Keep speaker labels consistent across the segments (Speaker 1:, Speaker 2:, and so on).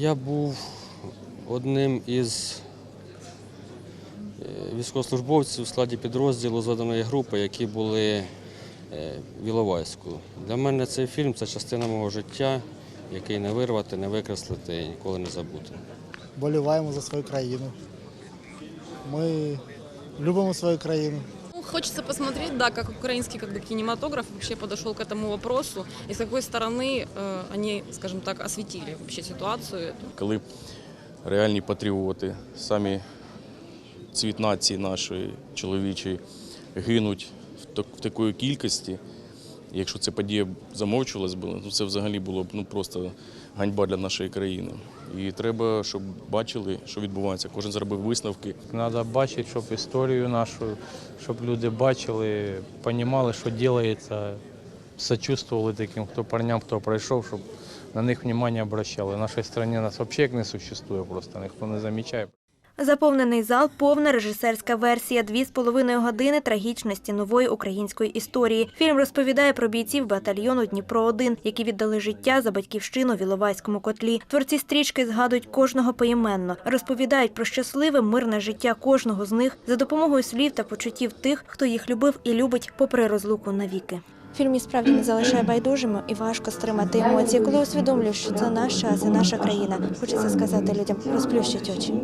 Speaker 1: Я був одним із е, військовослужбовців у складі підрозділу зведеної групи, які були е, в Іловайську. Для мене цей фільм це частина мого життя, який не вирвати, не викреслити і ніколи не забути.
Speaker 2: боліваємо за свою країну. Ми любимо свою країну.
Speaker 3: Ну, Хочется посмотреть, да, как украинский как бы, кинематограф вообще подошел к этому вопросу и с какой стороны э, они, скажем так, осветили вообще ситуацию эту.
Speaker 4: коли реальні патріоти, самі цвіт нації нашої чоловічої гинуть в, так- в такої кількості. Якщо ця подія замовчувалась то це взагалі було б ну, просто ганьба для нашої країни. І треба, щоб бачили, що відбувається. Кожен зробив висновки.
Speaker 5: Треба бачити, щоб історію нашу, щоб люди бачили, розуміли, що робиться, сочувствували таким, хто парням, хто пройшов, щоб на них увагу обращали. В нашій країні нас взагалі не существує, просто ніхто не замічає.
Speaker 6: Заповнений зал, повна режисерська версія, дві з половиною години трагічності нової української історії. Фільм розповідає про бійців батальйону Дніпро 1 які віддали життя за батьківщину в Іловайському котлі. Творці стрічки згадують кожного поіменно, розповідають про щасливе мирне життя кожного з них за допомогою слів та почуттів тих, хто їх любив і любить попри розлуку навіки. Фільм і справді не залишає байдужими і важко стримати емоції, коли усвідомлюєш, що це наш час і наша країна. Хочеться сказати людям, розплющить очі.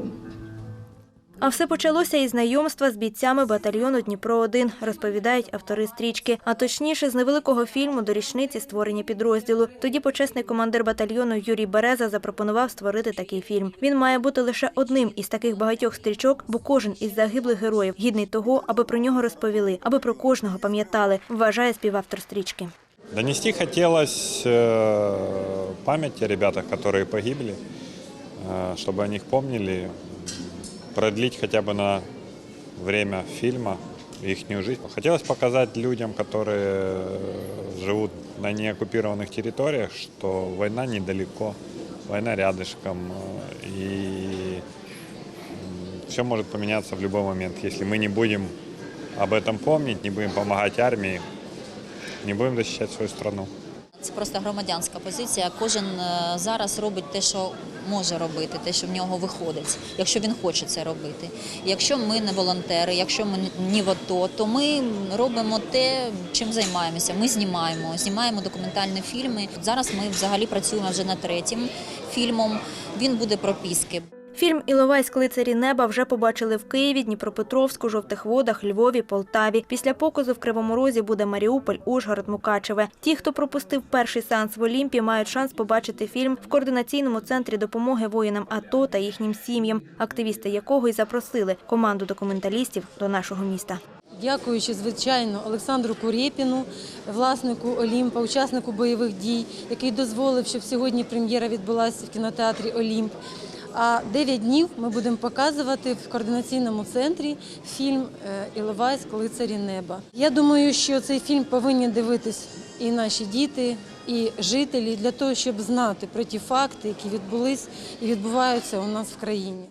Speaker 6: А все почалося із знайомства з бійцями батальйону Дніпро 1 розповідають автори стрічки. А точніше, з невеликого фільму до річниці створення підрозділу. Тоді почесний командир батальйону Юрій Береза запропонував створити такий фільм. Він має бути лише одним із таких багатьох стрічок, бо кожен із загиблих героїв гідний того, аби про нього розповіли, аби про кожного пам'ятали. Вважає співавтор стрічки.
Speaker 7: Донести хотелось э, память о ребятах, которые погибли, э, чтобы о них помнили, продлить хотя бы на время фильма их жизнь. Хотелось показать людям, которые живут на неоккупированных территориях, что война недалеко, война рядышком, э, и все может поменяться в любой момент, если мы не будем об этом помнить, не будем помогать армии, не будем защищать свою страну.
Speaker 8: Це просто громадянська позиція. Кожен е, зараз робить те, що може робити, те, що в нього виходить, якщо він хоче це робити. Якщо ми не волонтери, якщо ми не в АТО, то ми робимо те, чим займаємося. Ми знімаємо, знімаємо документальні фільми. Зараз ми взагалі працюємо вже над третім фільмом. Він буде про піски.
Speaker 6: Фільм Іловайськ лицарі неба вже побачили в Києві, Дніпропетровську, Жовтих Водах, Львові, Полтаві. Після показу в Кривому Розі буде Маріуполь, Ужгород, Мукачеве. Ті, хто пропустив перший сеанс в Олімпі, мають шанс побачити фільм в координаційному центрі допомоги воїнам АТО та їхнім сім'ям, активісти якого й запросили команду документалістів до нашого міста.
Speaker 9: Дякуючи, звичайно, Олександру Курєпіну, власнику Олімпа, учаснику бойових дій, який дозволив, щоб сьогодні прем'єра відбулася в кінотеатрі Олімп. А 9 днів ми будемо показувати в координаційному центрі фільм е, лицарі неба. Я думаю, що цей фільм повинні дивитись і наші діти, і жителі для того, щоб знати про ті факти, які відбулись і відбуваються у нас в країні.